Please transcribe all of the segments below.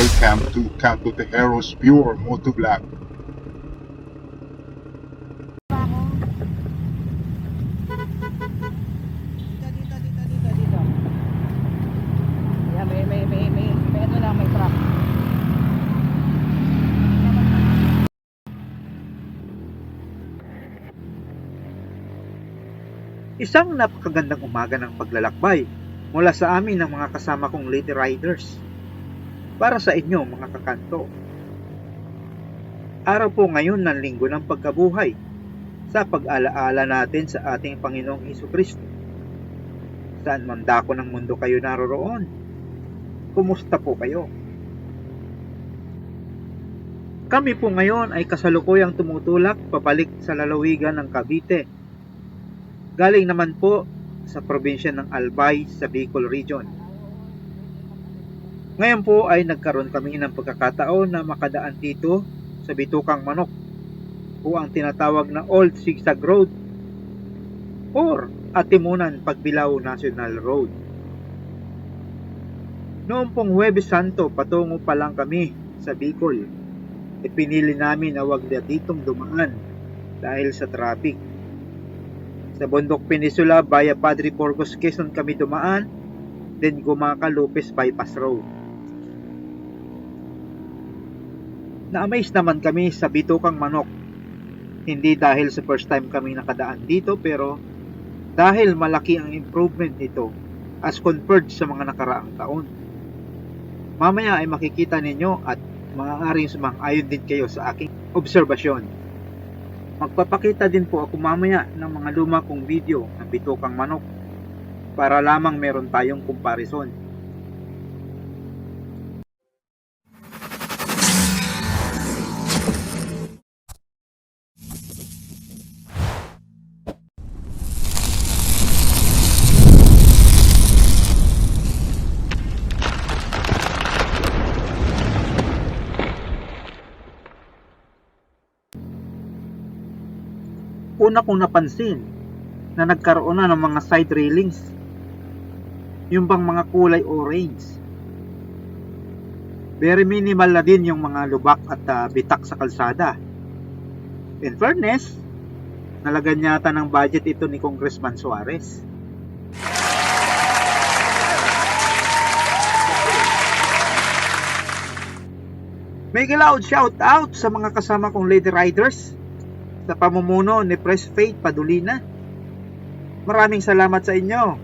Welcome to Canto Tejeros Pure Moto Vlog. Dito, dito, dito, dito, dito. Ayan, may, may, may, may, may ano. Isang napakagandang umaga ng paglalakbay mula sa amin ng mga kasama kong lady riders. Para sa inyo mga kakanto. Araw po ngayon ng linggo ng pagkabuhay sa pag-alaala natin sa ating Panginoong Heso Kristo. Saan man dako ng mundo kayo naroroon? Kumusta po kayo? Kami po ngayon ay kasalukuyang tumutulak pabalik sa lalawigan ng Cavite Galing naman po sa probinsya ng Albay sa Bicol Region. Ngayon po ay nagkaroon kami ng pagkakataon na makadaan dito sa Bitukang Manok o ang tinatawag na Old Zigzag Road or Atimunan Pagbilao National Road. Noong pong Huwebes Santo patungo pa lang kami sa Bicol, ipinili namin na wag na ditong dumaan dahil sa traffic. Sa Bundok Peninsula via Padre Porcos, Quezon kami dumaan, then Gumaca Lopez Bypass Road. Na-amaze naman kami sa Bitukang Manok. Hindi dahil sa first time kami nakadaan dito pero dahil malaki ang improvement nito as compared sa mga nakaraang taon. Mamaya ay makikita ninyo at maaaring sumang-ayon din kayo sa aking obserbasyon. Magpapakita din po ako mamaya ng mga luma kong video ng bitukang manok para lamang meron tayong comparison. Una kong napansin na nagkaroon na ng mga side railings. Yung bang mga kulay orange. Very minimal na din yung mga lubak at ah, bitak sa kalsada. In fairness, nalagan yata ng budget ito ni Congressman Suarez. Make a loud shout out sa mga kasama kong lady riders sa pamumuno ni Press Faith Padulina. Maraming salamat sa inyo.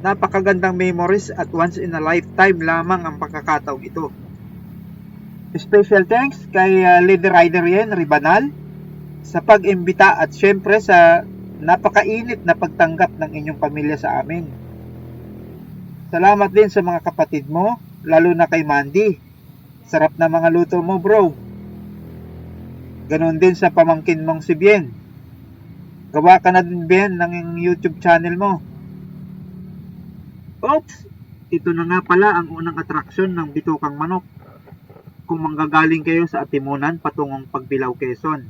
Napakagandang memories at once in a lifetime lamang ang pagkakataong ito. Special thanks kay uh, Lady Rider Yen Ribanal sa pag-imbita at syempre sa napakainit na pagtanggap ng inyong pamilya sa amin. Salamat din sa mga kapatid mo, lalo na kay Mandy. Sarap na mga luto mo, bro. Ganon din sa pamangkin mong si Bien. Gawa ka na din, Bien, ng YouTube channel mo. Oops! Ito na nga pala ang unang atraksyon ng Bitukang Manok. Kung manggagaling kayo sa Atimunan patungong Pagbilao, Quezon.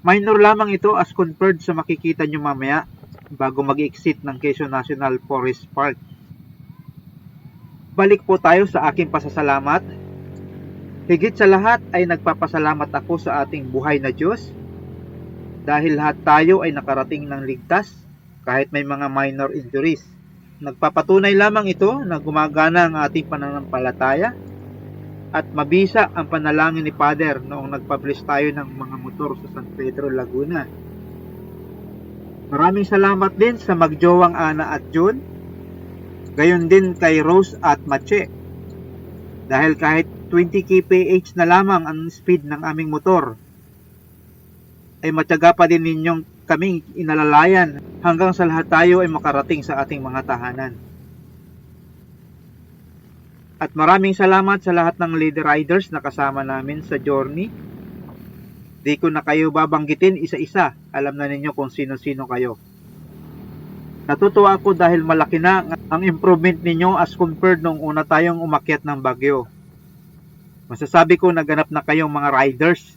Minor lamang ito as compared sa makikita nyo mamaya bago mag-exit ng Quezon National Forest Park. Balik po tayo sa aking pasasalamat Higit sa lahat ay nagpapasalamat ako sa ating buhay na Diyos dahil lahat tayo ay nakarating ng ligtas kahit may mga minor injuries. Nagpapatunay lamang ito na gumagana ang ating pananampalataya at mabisa ang panalangin ni Father noong nagpublish tayo ng mga motor sa San Pedro, Laguna. Maraming salamat din sa magjowang Ana at June, gayon din kay Rose at Mache dahil kahit 20 kph na lamang ang speed ng aming motor ay matyaga pa din ninyong kaming inalalayan hanggang sa lahat tayo ay makarating sa ating mga tahanan. At maraming salamat sa lahat ng leader riders na kasama namin sa journey. Di ko na kayo babanggitin isa-isa. Alam na ninyo kung sino-sino kayo. Natutuwa ako dahil malaki na ang improvement ninyo as compared nung una tayong umakyat ng Bagyo. Masasabi ko naganap na kayong mga riders.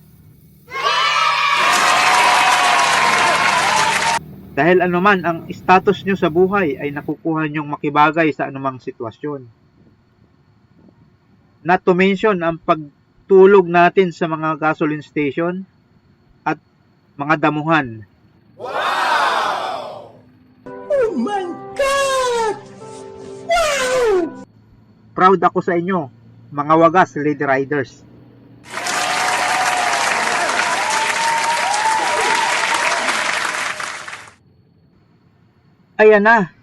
Dahil anuman ang status nyo sa buhay ay nakukuha nyong makibagay sa anumang sitwasyon. Not to mention ang pagtulog natin sa mga gasoline station at mga damuhan. Proud ako sa inyo, mga wagas lady riders. Ayan na,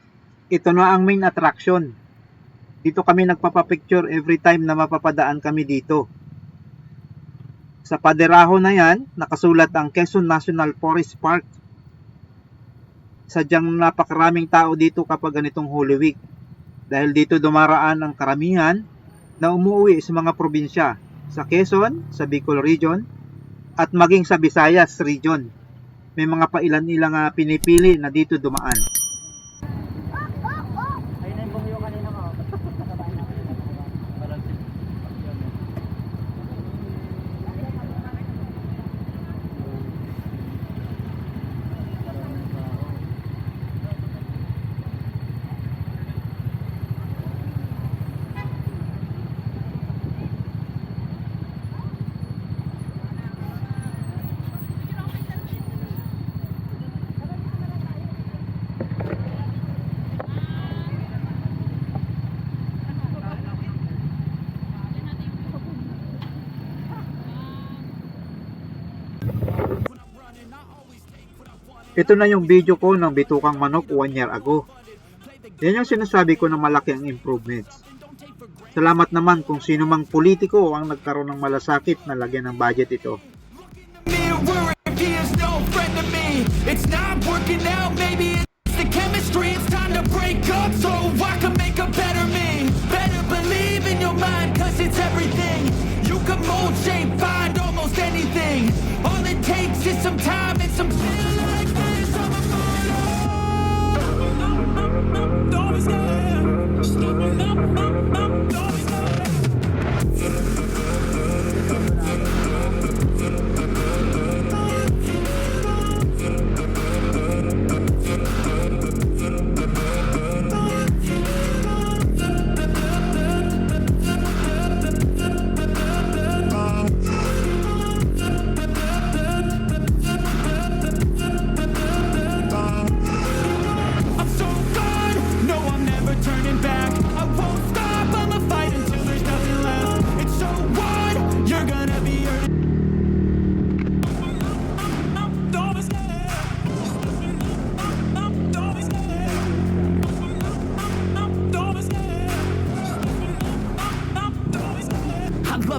ito na ang main attraction. Dito kami nagpapapicture every time na mapapadaan kami dito. Sa paderaho na yan, nakasulat ang Quezon National Forest Park. Sadyang napakaraming tao dito kapag ganitong Holy Week. Dahil dito dumaraan ang karamihan na umuwi sa mga probinsya sa Quezon, sa Bicol Region, at maging sa Visayas Region. May mga pailan-ilang ah, pinipili na dito dumaan. Ito na yung video ko ng Bitukang Manok one year ago. Yan yung sinasabi ko na malaki ang improvements. Salamat naman kung sino mang politiko ang nagkaroon ng malasakit na lagyan ng budget ito.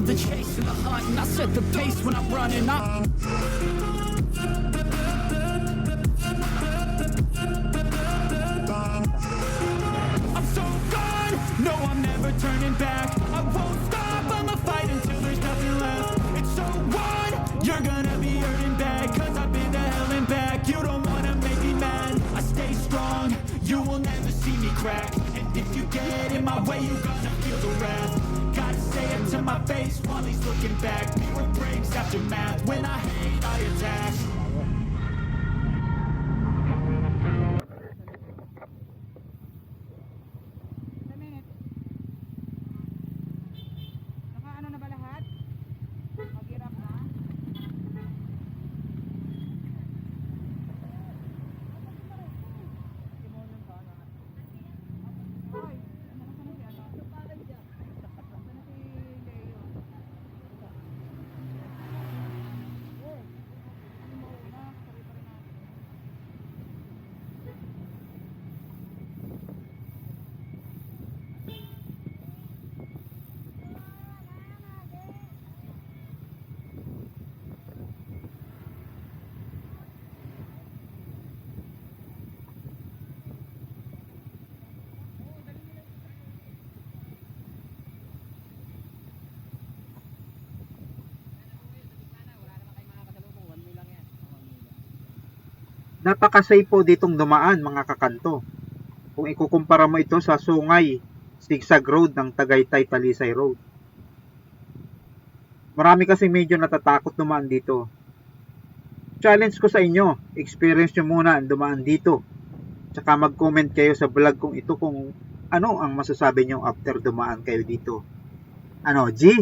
The chase and the hunt, and I set the pace when I'm running. I'm I'm so gone. No, I'm never turning back. I won't stop. I'ma fight until there's nothing left. It's so what? You're gonna be hurting bad. Cause I've been to hell and back. You don't wanna make me mad. I stay strong. You will never see me crack. And if you get in my way, you're gonna feel the wrath. To my face while he's looking back. Mirror breaks after math. When I hate, I attack. Napaka-safe po ditong dumaan mga kakanto. Kung ikukumpara mo ito sa Sungay, Zigzag Road ng Tagaytay Talisay Road. Marami kasi medyo natatakot dumaan dito. Challenge ko sa inyo, experience nyo muna ang dumaan dito. Tsaka mag-comment kayo sa vlog kong ito kung ano ang masasabi nyo after dumaan kayo dito. Ano, G?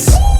this.